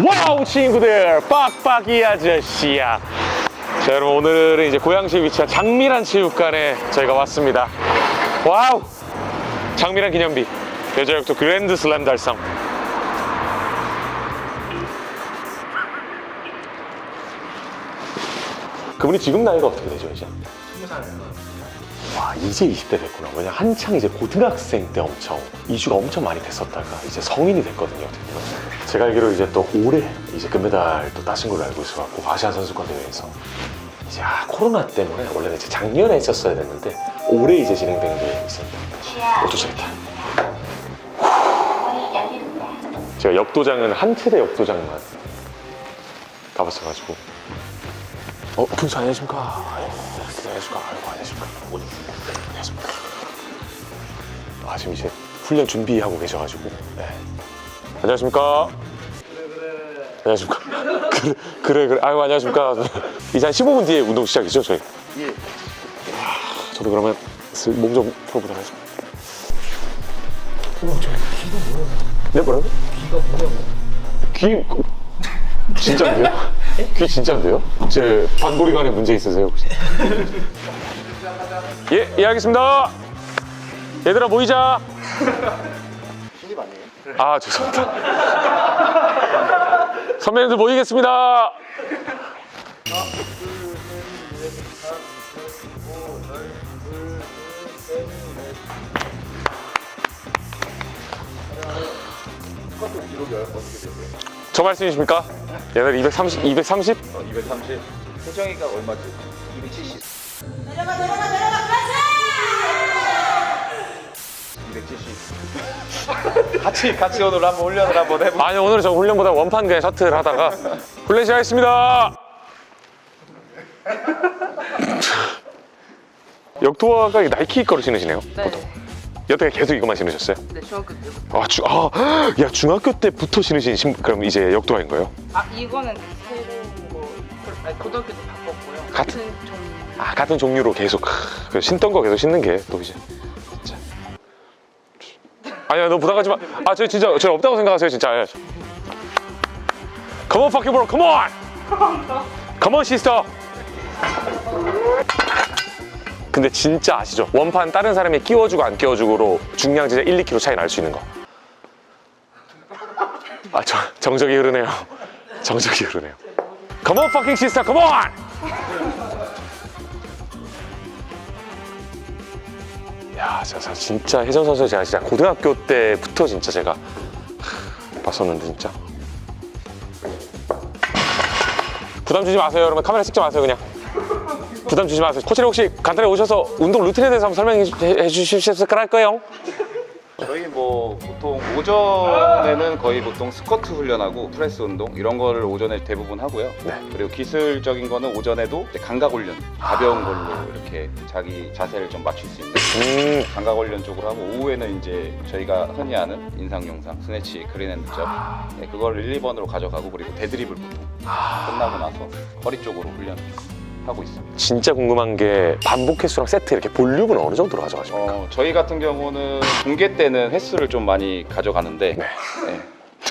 와우 친구들. 빡빡이 아저씨야. 자 여러분 오늘은 이제 고양시에 위치한 장미란 체육관에 저희가 왔습니다. 와우! 장미란 기념비. 여자역도 그랜드 슬램 달성. 그분이 지금 나이가 어떻게 되죠 이제? 20살. 와 이제 20대 됐구나. 왜냐 한창 이제 고등학생 때 엄청 이슈가 엄청 많이 됐었다가 이제 성인이 됐거든요 어떻게 보면. 제가 알기로 이제 또 올해 이제 금메달 또 따신 걸로 알고 있어갖고 아시안 선수권 대회에서 이제 아 코로나 때문에 원래는 이제 작년에 했었어야 됐는데 올해 이제 진행되는 게 있습니다 어떠셨다? 제가 역도장은 한 체대 역도장만 가봤어가지고 어, 교수 안녕하십니까? 아유, 안녕하십니까? 아이고, 안녕하십니까? 안녕하십니까? 아, 지금 이제 훈련 준비하고 계셔가지고. 네. 안녕하십니까? 안녕하십니까? 그래, 그래, 그래. 아유, 안녕하십니까? 이제 한 15분 뒤에 운동 시작이죠, 저희? 예. 아, 저도 그러면 몸 좀 풀어보도록 하겠습니다. 어, 저 귀가 뭐라고? 네, 뭐라고? 귀가 뭐라고? 귀, 진짜인데요? 귀 진짜인데요? 제 반고리관에 문제 있으세요, 혹시? 예, 예, 알겠습니다. 얘들아, 모이자. 신입 아니에요? 아, 죄송합니다. 선배님들 모이겠습니다. 저 말씀이십니까? 얘들 230, 230? 어, 230. 세정이가 얼마지? 270. 내려가 내려가 내려가 그렇지 270. 같이 같이 오늘 한번 훈련을 한번 해보. 아니, 오늘 저 훈련보다 원판 그냥 셔틀 하다가 훈련 시작하겠습니다. 역도화가 나이키 거를 신으시네요. 네. 여태 계속 이것만 신으셨어요? 네, 중학교 때부터. 아, 주, 아, 야, 중학교 때부터 신으신 신, 그럼 이제 역도화인 거예요? 아, 이거는 새로 뭐, 아니, 고등학교 때 바꿨고요. 같은- 같은 종 아, 같은 종류로 계속 그 신던 거 계속 신는 게 또 이제. 아니야, 너 부담하지 마. 아, 저 진짜 저 없다고 생각하세요, 진짜. 아니야. Come on, fucking bro, come on. Come on, sister. 근데 진짜 아시죠? 원판 다른 사람이 끼워주고 안 끼워주고로 중량 진짜 1, 2kg 차이 날 수 있는 거. 아, 저, 정적이 흐르네요. 정적이 흐르네요. Come on, fucking sister, come on. 야, 진짜, 진짜 혜정 선수 제가 진짜 고등학교 때부터 진짜 제가 하, 봤었는데 진짜. 부담 주지 마세요, 여러분. 카메라 찍지 마세요, 그냥. 부담 주지 마세요. 코치님 혹시 간단히 오셔서 운동 루틴에 대해서 한번 설명해 주실 수 있을까요? 저희 뭐 보통 오전에는 거의 보통 스쿼트 훈련하고 프레스 운동 이런 거를 오전에 대부분 하고요. 네. 그리고 기술적인 거는 오전에도 이제 감각 훈련 가벼운 걸로 이렇게 자기 자세를 좀 맞출 수 있는 음, 감각 훈련 쪽으로 하고 오후에는 이제 저희가 흔히 아는 인상 용상 스네치 그린앤드점. 네, 그걸 1, 2번으로 가져가고 그리고 데드립을 보통 끝나고 나서 허리 쪽으로 훈련을 하고 있습니다. 진짜 궁금한 게 반복 횟수랑 세트 이렇게 볼륨은 어느 정도로 가져가십니까? 어, 저희 같은 경우는 공개 때는 횟수를 좀 많이 가져가는데 네. 네.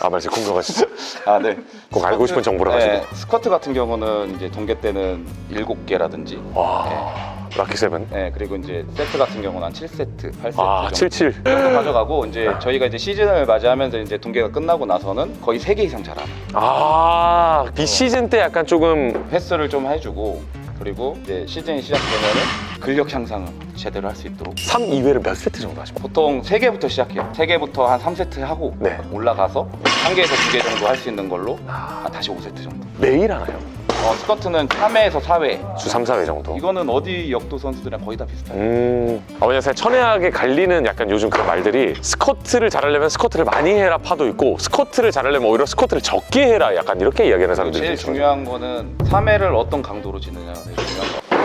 아, 맞아요. 궁금하 진짜. 아, 네. 꼭 알고 싶은 정보라 가지고. 네, 스쿼트 같은 경우는 이제 동계 때는 7개라든지 와, 라키 세븐. 네, 그리고 이제 세트 같은 경우는 한 7세트, 8세트 아, 정도 77. 가져가고 이제 저희가 이제 시즌을 맞이하면서 이제 동계가 끝나고 나서는 거의 3개 이상 잘하는 아, 비시즌 때 약간 조금 횟수를 좀 해주고 그리고 이제 시즌이 시작되면은 근력 향상을 제대로 할 수 있도록 3, 2회를 몇 세트 정도 하십니까? 보통 3개부터 시작해요. 3개부터 한 3세트 하고 네. 올라가서 1개에서 2개 정도 할 수 있는 걸로 한 다시 5세트 정도. 매일 하나요? 어, 스쿼트는 3회에서 4회. 주 3, 4회 정도. 이거는 어디 역도 선수들이랑 거의 다 비슷해요. 음. 아, 왜냐면 천혜하게 갈리는 약간 요즘 그런 말들이 스쿼트를 잘하려면 스쿼트를 많이 해라 파도 있고 스쿼트를 잘하려면 오히려 스쿼트를 적게 해라 약간 이렇게 이야기하는 사람들이 제일 있어요. 중요한 거는 3회를 어떤 강도로 지느냐가 제일 중요한 거.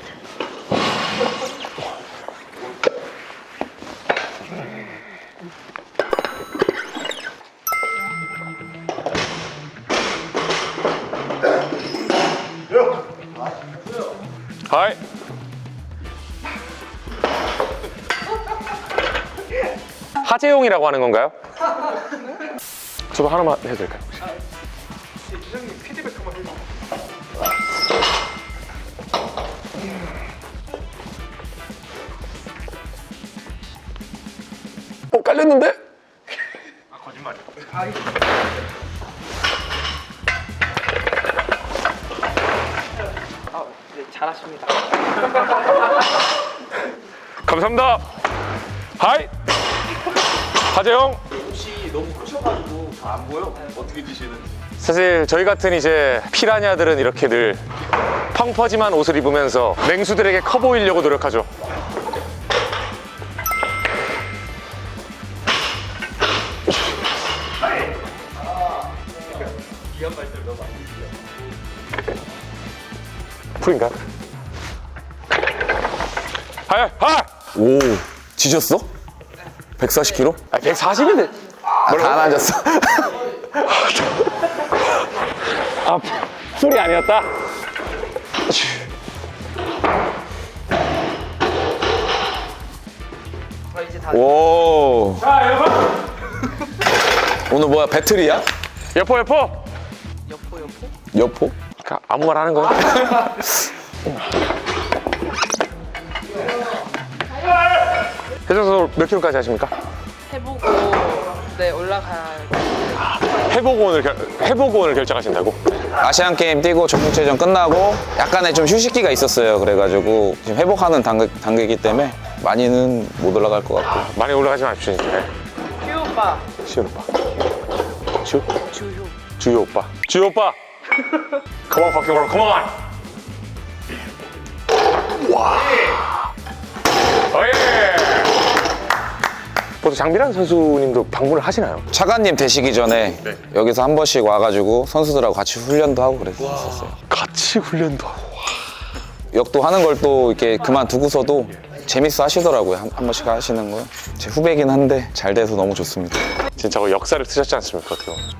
하 하재용이라고 하는 건가요? 저도 하나만 해도 될까요? 혹시? 어 깔렸는데? 아, 네, 잘하십니다. 감사합니다. 하이. 하재영. 혹시 너무 크셔가지고 잘 안 보여? 어떻게 드시는지. 사실 저희 같은 이제 피라냐들은 이렇게 늘 펑퍼짐한 옷을 입으면서 맹수들에게 커 보이려고 노력하죠. 풀인가? 하이 하이. 오 지셨어? 140kg? 아, 140인데. 아, 다 앉았어. 아, 풀이 아니었다. 오 자, 여보. 오늘 뭐야 배틀이야? 여포 여포. 여포 여포. 여포? 그러니까 아무 말 하는 거야. 선수 몇 킬로까지 하십니까? 해보고 네 올라가야 해보고 오늘 결, 해보고 오늘 결정하신다고? 아시안 게임 뛰고 전국체전 끝나고 약간의 좀 휴식기가 있었어요. 그래가지고 지금 회복하는 단계, 단계이기 때문에 많이는 못 올라갈 것 같고. 많이 올라가지 마십시오. 네. 휴 오빠 시현 오빠. 주 주효. 주요 오빠. 주요 오빠. Come on, fucking world, come on. 와. 어예. 보통 장비란 선수님도 방문을 하시나요? 차관님 되시기 전에 네. 여기서 한 번씩 와가지고 선수들하고 같이 훈련도 하고 그랬었어요. 같이 훈련도 하고. 역도 하는 걸 또 이렇게 그만두고서도 재밌어 하시더라고요. 한, 한 번씩 하시는 거. 제 후배긴 한데 잘 돼서 너무 좋습니다. 진짜 그 역사를 쓰셨지 않습니까? 어떻게 보면.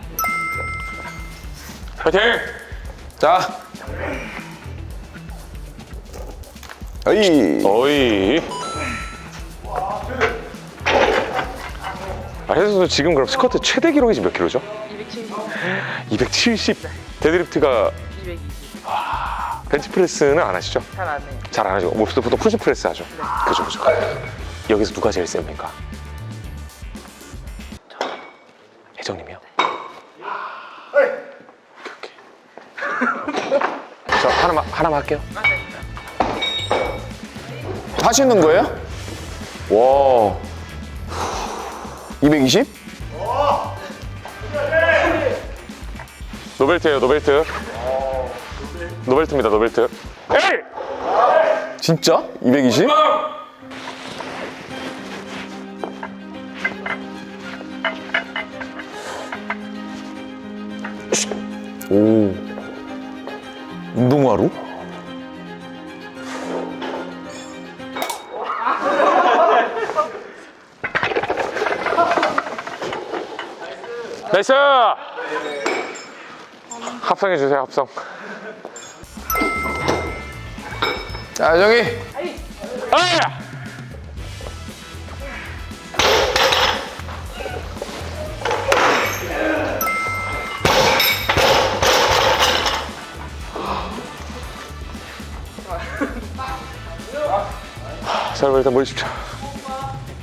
파이팅! 자. 어이. 어이. 아, 혜선 선수 지금 그럼 스쿼트 최대 기록이 지금 몇 킬로죠? 270. 270. 데드리프트가 220. 벤치프레스는 안 하시죠? 잘 안 해요. 잘 안 하죠. 뭐 보통 푸시프레스 하죠. 그죠, 그죠. 여기서 누가 제일 셉니까? 혜정님이요? 오케이, 오케이. 저 하나만 하나만 할게요. 하시는 거예요? 와. 220? 노벨트예요, 노벨트. 노벨트입니다, 노벨트. 에이! 진짜? 220? 오. 운동화로? 나이스! 합성해 주세요, 합성. 자, 저기. 아! 자, 여러분 일단 모이십시오.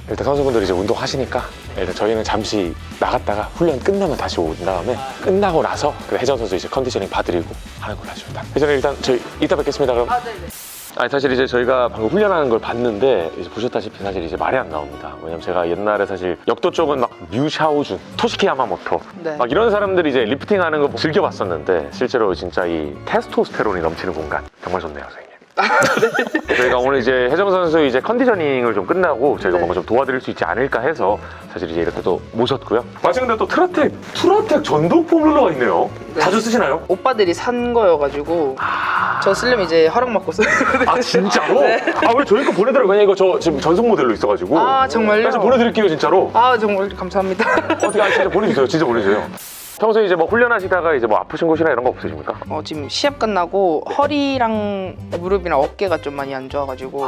일단 선수분들이 이제 운동하시니까 일단 저희는 잠시 나갔다가 훈련 끝나면 다시 온 다음에 끝나고 나서 그 혜정 선수 이제 컨디셔닝 봐드리고 하는 걸로 하십니다. 혜정님 일단 저희 이따 뵙겠습니다. 그럼. 아 네네. 아니 사실 이제 저희가 방금 훈련하는 걸 봤는데 이제 보셨다시피 사실 이제 말이 안 나옵니다. 왜냐면 제가 옛날에 사실 역도 쪽은 막 뮤샤오준, 토시키 야마모토 네. 막 이런 사람들이 이제 리프팅하는 거 즐겨봤었는데 실제로 진짜 이 테스토스테론이 넘치는 공간 정말 좋네요, 선생님. 저희가 오늘 이제 혜정 선수 이제 컨디셔닝을 좀 끝나고 저희가 네. 뭔가 좀 도와드릴 수 있지 않을까 해서 사실 이제 이렇게 또 모셨고요. 마침 근데 또 트라텍, 트라텍 전동 폼롤러가 있네요. 네. 자주 쓰시나요? 오빠들이 산 거여가지고 저 쓰려면 이제 허락 받고 써요. 아 진짜로? 네. 아왜 저희 거 보내드려요? 왜냐 이거 저 지금 전속 모델로 있어가지고 아, 정말요? 그래서 보내드릴게요 진짜로 아 정말 감사합니다. 어떻게 아 진짜 보내주세요 진짜 보내주세요 평소에 이제 뭐 훈련하시다가 이제 뭐 아프신 곳이나 이런 거 없으십니까? 어, 지금 시합 끝나고 허리랑 무릎이랑 어깨가 좀 많이 안 좋아가지고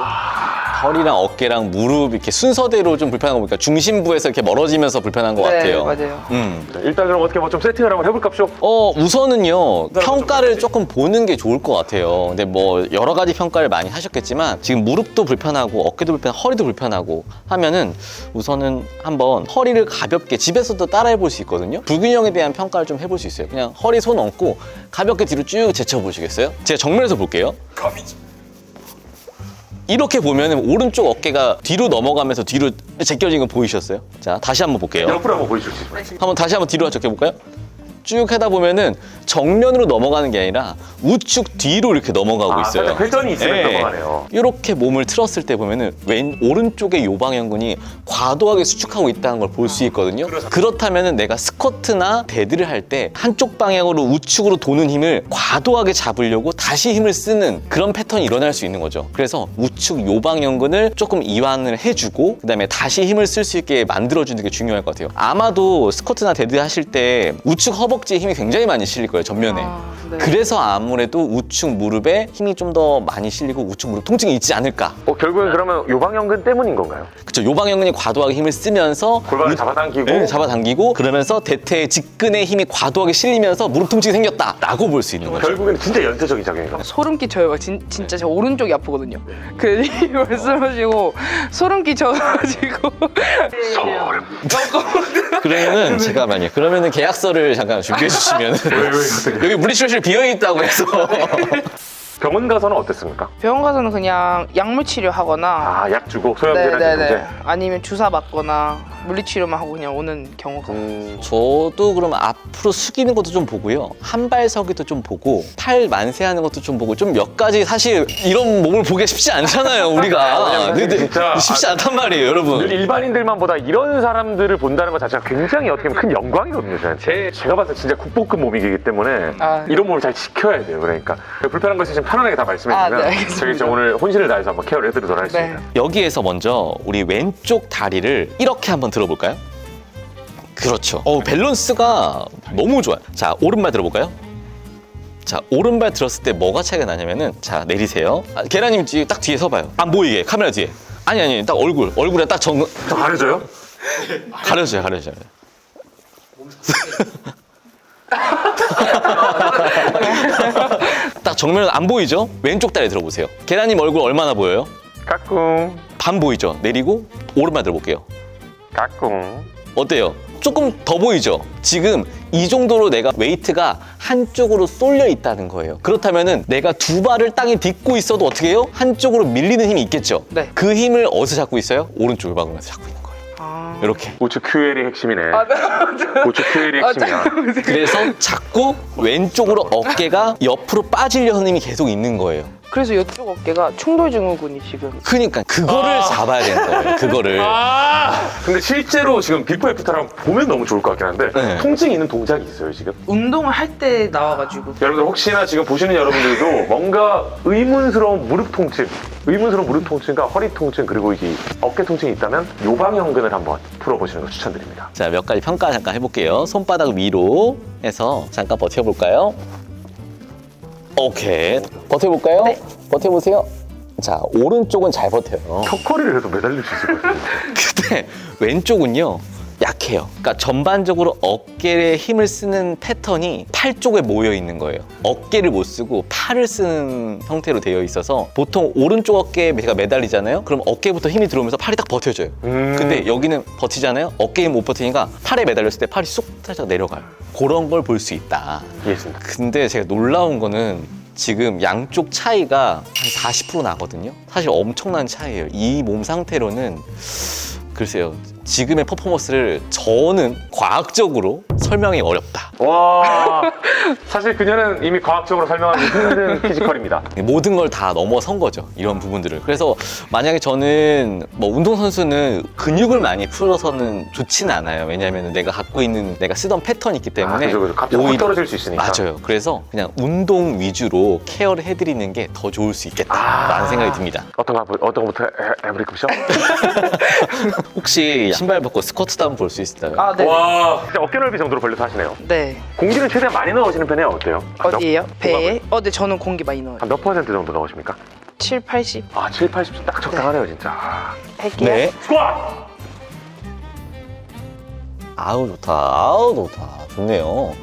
허리랑 어깨랑 무릎 이렇게 순서대로 좀 불편한 거 보니까 중심부에서 이렇게 멀어지면서 불편한 것 네, 같아요. 맞아요. 음. 네, 일단 그럼 어떻게 뭐 좀 세팅을 한번 해볼까쇼? 어, 우선은요, 평가를 조금 보는 게 좋을 것 같아요. 근데 뭐, 여러 가지 평가를 많이 하셨겠지만, 지금 무릎도 불편하고, 어깨도 불편하고, 허리도 불편하고 하면은, 우선은 한번 허리를 가볍게 집에서도 따라 해 볼 수 있거든요. 불균형에 대한 평가 를 좀 해볼 수 있어요. 그냥 허리 손 얹고, 가볍게 뒤로 쭉 제쳐보시겠어요? 제가 정면에서 볼게요. 이렇게 보면은 오른쪽 어깨가 뒤로 넘어가면서 뒤로 제껴진 거 보이셨어요? 자, 다시 한번 볼게요. 옆으로 한번 있어요? 한번 다시 한번 뒤로 적혀 볼까요? 쭉 하다 보면은 정면으로 넘어가는 게 아니라 우측 뒤로 이렇게 넘어가고 아, 있어요. 살짝 회전이 있으면 넘어가네요. 이렇게 몸을 틀었을 때 보면은 왼 오른쪽의 요방형근이 과도하게 수축하고 있다는 걸 볼 수 있거든요. 그렇다면은 내가 스쿼트나 데드를 할 때 한쪽 방향으로 우측으로 도는 힘을 과도하게 잡으려고 다시 힘을 쓰는 그런 패턴이 일어날 수 있는 거죠. 그래서 우측 요방형근을 조금 이완을 해주고 그다음에 다시 힘을 쓸 수 있게 만들어주는 게 중요할 것 같아요. 아마도 스쿼트나 데드 하실 때 우측 허벅 지에 힘이 굉장히 많이 실릴 거예요 전면에. 아, 네. 그래서 아무래도 우측 무릎에 힘이 좀 더 많이 실리고 우측 무릎 통증이 있지 않을까. 어, 결국엔 그러면 요방형근 때문인 건가요? 그쵸 요방형근이 과도하게 힘을 쓰면서 골반을 우- 잡아당기고 네, 잡아당기고 그러면서 대퇴 직근의 힘이 과도하게 실리면서 무릎 통증이 생겼다라고 볼 수 있는 거죠. 결국에는 진짜 연쇄적인 작용인가? 소름 끼쳐요. 진, 진짜 제 오른쪽이 아프거든요. 그 말씀하시고 소름 끼쳐가지고 소름. 그러면은 잠깐만요. 그러면은 계약서를 잠깐 준비해 주시면 어떻게? 여기 물리치료실 비어 있다고 해서 병원 가서는 어땠습니까? 병원 가서는 그냥 약물 치료하거나 아, 약 주고 소염제나 네네네 진통제. 아니면 주사 맞거나 물리치료만 하고 그냥 오는 경우가 음, 저도 그럼 앞으로 숙이는 것도 좀 보고요. 한 발 서기도 좀 보고 팔 만세하는 것도 좀 보고 좀 몇 가지 사실 이런 몸을 보기가 쉽지 않잖아요. 우리가 왜냐면 근데 진짜 쉽지 않단 말이에요, 여러분. 늘 일반인들만 보다 이런 사람들을 본다는 것 자체가 굉장히 어떻게 보면 큰 영광이거든요, 저한테. 제가 봤을 때 진짜 국보급 몸이기 때문에 아. 이런 몸을 잘 지켜야 돼요. 그러니까 불편한 거 있으 시면 편안하게 다 말씀해 아, 주시면 네, 알겠습니다. 저희 이제 오늘 혼신을 다해서 한번 케어를 해드리도록 하겠습니다. 네. 여기에서 먼저 우리 왼쪽 다리를 이렇게 한번 들어볼까요? 그렇죠. 어, 밸런스가 너무 좋아요. 자, 오른발 들어볼까요? 자, 오른발 들었을 때 뭐가 차이가 나냐면은 자, 내리세요. 아, 계란님 뒤에 딱 뒤에 서봐요. 안 보이게, 카메라 뒤에. 아니, 아니, 딱 얼굴. 얼굴에 딱 정, 저 가려져요? 가려져요, 가려져요. 딱 정면은 안 보이죠? 왼쪽 다리 들어보세요. 계란님 얼굴 얼마나 보여요? 까꿍, 반 보이죠? 내리고 오른발 들어볼게요. 까꿍. 어때요? 조금 더 보이죠? 지금 이 정도로 내가 웨이트가 한쪽으로 쏠려 있다는 거예요. 그렇다면은 내가 두 발을 땅에 딛고 있어도 어떻게 해요? 한쪽으로 밀리는 힘이 있겠죠? 네. 그 힘을 어디서 잡고 있어요? 오른쪽 요방으로서 잡고 있는 거예요. 아... 이렇게. 우측 QL이 핵심이네. 아, 네, 맞아요. 우측 QL이 아, 핵심이야. 잠깐만. 그래서 자꾸 왼쪽으로 어깨가 옆으로 빠지려는 힘이 계속 있는 거예요. 그래서 이쪽 어깨가 충돌 증후군이 지금 그러니까 그거를 잡아야 되는 거예요. 그거를. 아! 근데 실제로 지금 비포 애프터랑 보면 너무 좋을 것 같긴 한데 네. 통증이 있는 동작이 있어요 지금? 운동을 할 때 나와가지고 여러분들 혹시나 지금 보시는 여러분들도 뭔가 의문스러운 무릎 통증, 의문스러운 무릎 통증과 허리 통증 그리고 이 어깨 통증이 있다면 요방형근을 한번 풀어보시는 거 추천드립니다. 자, 몇 가지 평가 잠깐 해볼게요. 손바닥 위로 해서 잠깐 버텨볼까요? 오케이. 버텨볼까요? 네. 버텨보세요. 자, 오른쪽은 잘 버텨요. 턱걸이를 해도 매달릴 수 있을 것 같아요. 근데 왼쪽은요, 약해요. 그러니까 전반적으로 어깨에 힘을 쓰는 패턴이 팔 쪽에 모여 있는 거예요. 어깨를 못 쓰고 팔을 쓰는 형태로 되어 있어서 보통 오른쪽 어깨에 제가 매달리잖아요. 그럼 어깨부터 힘이 들어오면서 팔이 딱 버텨져요. 음. 근데 여기는 버티잖아요. 어깨에 못 버티니까 팔에 매달렸을 때 팔이 쏙 살짝 내려가요. 그런 걸 볼 수 있다. 이해했습니다. 근데 제가 놀라운 거는 지금 양쪽 차이가 한 40% 나거든요. 사실 엄청난 차이예요. 이 몸 상태로는 글쎄요. 지금의 퍼포먼스를 저는 과학적으로 설명이 어렵다. 와, 사실 그녀는 이미 과학적으로 설명하기 힘든 피지컬입니다. 모든 걸 다 넘어선 거죠. 이런 부분들을. 그래서 만약에 저는 뭐 운동선수는 근육을 많이 풀어서는 좋지는 않아요. 왜냐하면 내가 갖고 있는 내가 쓰던 패턴이 있기 아, 때문에 그죠, 그죠. 갑자기 확 떨어질 수 있으니까. 맞아요. 그래서 그냥 운동 위주로 케어를 해드리는 게 더 좋을 수 있겠다라는 아. 생각이 듭니다. 어떤 거, 어떤 거부터 해- 해버릴까요? 혹시 신발 벗고 스쿼트도 한번 볼수 있을까요? 아 네. 와, 진짜 어깨 넓이 정도로 벌려서 하시네요. 네. 네. 공기를 최대한 많이 넣으시는 편이에요? 어때요? 어디예요? 배에? 어, 네, 저는 공기 많이 넣어요. 한 몇 퍼센트 정도 넣으십니까? 7, 80 아, 7, 80. 딱 적당하네요, 진짜. 아. 할게요. 네. 스쿼트! 아우 좋다. 아우 좋다. 좋네요.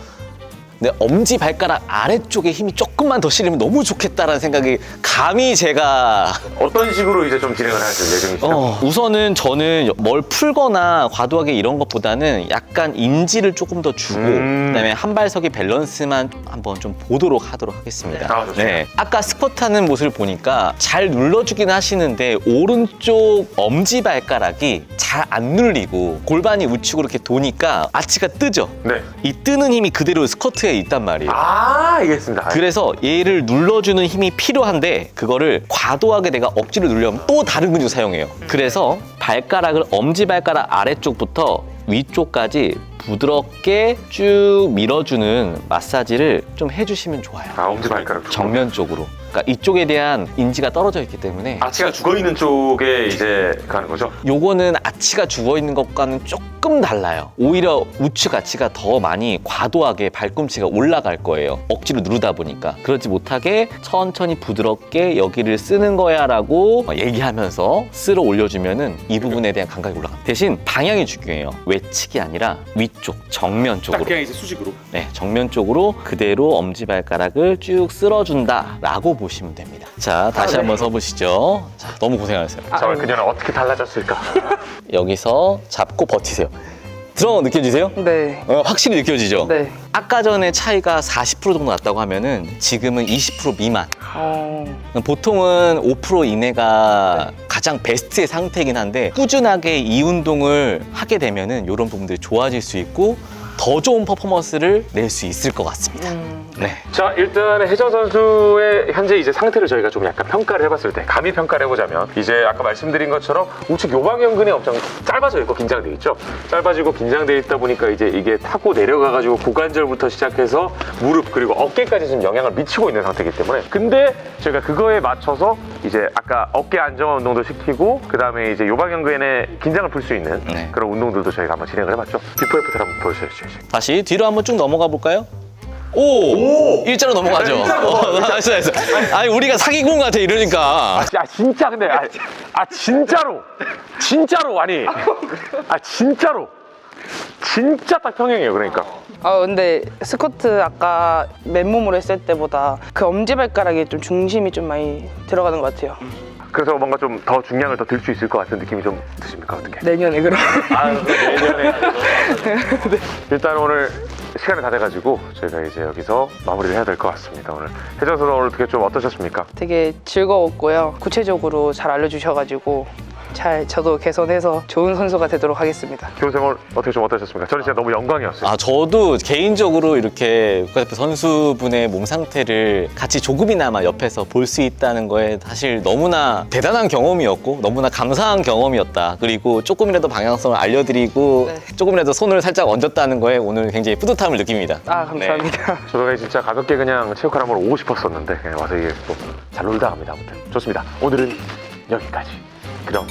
근데 엄지 발가락 아래쪽에 힘이 조금만 더 실리면 너무 좋겠다라는 생각이 감히 제가 어떤 식으로 이제 좀 진행을 하실 예정이시죠? 어, 우선은 저는 뭘 풀거나 과도하게 이런 것보다는 약간 인지를 조금 더 주고 음. 그다음에 한 발석의 밸런스만 한번 좀 보도록 하도록 하겠습니다. 네. 아, 좋습니다. 아까 스쿼트 하는 모습을 보니까 잘 눌러주긴 하시는데 오른쪽 엄지 발가락이 잘 안 눌리고 골반이 우측으로 이렇게 도니까 아치가 뜨죠. 네. 이 뜨는 힘이 그대로 스쿼트에 있단 말이에요. 아, 알겠습니다. 그래서 얘를 눌러주는 힘이 필요한데 그거를 과도하게 내가 억지로 누르려면 또 다른 근육 사용해요. 그래서 발가락을 엄지 발가락 아래쪽부터 위쪽까지 부드럽게 쭉 밀어주는 마사지를 좀 해주시면 좋아요. 아, 엄지발가락. 쪽. 정면 쪽으로. 그러니까 이쪽에 대한 인지가 떨어져 있기 때문에 아치가 죽어 있는 쪽에 이제 가는 거죠? 요거는 아치가 죽어 있는 것과는 조금 달라요. 오히려 우측 아치가 더 많이 과도하게 발꿈치가 올라갈 거예요. 억지로 누르다 보니까. 그렇지 못하게 천천히 부드럽게 여기를 쓰는 거야라고 얘기하면서 쓸어 올려주면은 이 부분에 대한 감각이 올라가. 대신 방향이 중요해요. 외측이 아니라 위쪽, 정면 쪽으로. 이제 수직으로. 네, 정면 쪽으로 그대로 엄지발가락을 쭉 쓸어준다라고 보시면 됩니다. 자, 다시 한번 서보시죠. 자, 너무 고생하셨어요. 자, 오늘 그녀는 어떻게 달라졌을까? 여기서 잡고 버티세요. 들어 느껴지세요? 네. 어, 확실히 느껴지죠? 네. 아까 전에 차이가 40% 정도 났다고 하면은 지금은 20% 미만. 어, 보통은 5% 이내가 가장 베스트의 상태이긴 한데 꾸준하게 이 운동을 하게 되면은 이런 부분들이 좋아질 수 있고 더 좋은 퍼포먼스를 낼 수 있을 것 같습니다. 음, 네. 자, 일단 혜정 선수의 현재 이제 상태를 저희가 좀 약간 평가를 해봤을 때, 감히 평가를 해보자면, 이제 아까 말씀드린 것처럼 우측 요방연근이 엄청 짧아져 있고 긴장돼 있죠. 짧아지고 긴장돼 있다 보니까 이제 이게 타고 내려가가지고 고관절부터 시작해서 무릎 그리고 어깨까지 지금 영향을 미치고 있는 상태이기 때문에. 근데 저희가 그거에 맞춰서 이제 아까 어깨 안정화 운동도 시키고, 그 다음에 이제 요방연근에 긴장을 풀 수 있는 네. 그런 운동들도 저희가 한번 진행을 해봤죠. 비포 애프터를 한번 보여주셔야죠. 다시 뒤로 한번 쭉 넘어가 볼까요? 오! 일자로 넘어가죠. 어, 나이스, 나이스. 아니, 우리가 사기꾼 같아, 이러니까. 야 진짜 근데 아, 아 진짜로 진짜로 아니 아 진짜로 진짜 딱 평행이에요 그러니까 아 근데 스쿼트 아까 맨몸으로 했을 때보다 그 엄지발가락에 좀 중심이 좀 많이 들어가는 것 같아요. 그래서 뭔가 좀 더 중량을 더 들 수 있을 것 같은 느낌이 좀 드십니까? 어떻게? 내년에 그럼. 아 내년에. 일단 오늘 시간이 다 돼가지고 저희가 이제 여기서 마무리를 해야 될 것 같습니다 오늘. 선수 오늘 어떻게 좀 어떠셨습니까? 되게 즐거웠고요. 구체적으로 잘 알려주셔가지고 잘 저도 개선해서 좋은 선수가 되도록 하겠습니다. 기본 생활 어떻게 좀 어떠셨습니까 저는 진짜 너무 영광이었어요 아, 저도 개인적으로 이렇게 국가대표 선수분의 몸 상태를 같이 조금이나마 옆에서 볼 수 있다는 거에 사실 너무나 대단한 경험이었고 너무나 감사한 경험이었다. 그리고 조금이라도 방향성을 알려드리고 네. 조금이라도 손을 살짝 얹었다는 거에 오늘 굉장히 뿌듯함을 느낍니다. 아 감사합니다. 저도 그냥 진짜 가볍게 그냥 체육관 한번 오고 싶었었는데 그냥 와서 이게 또 잘 놀다 갑니다 아무튼 좋습니다 오늘은 여기까지 그럼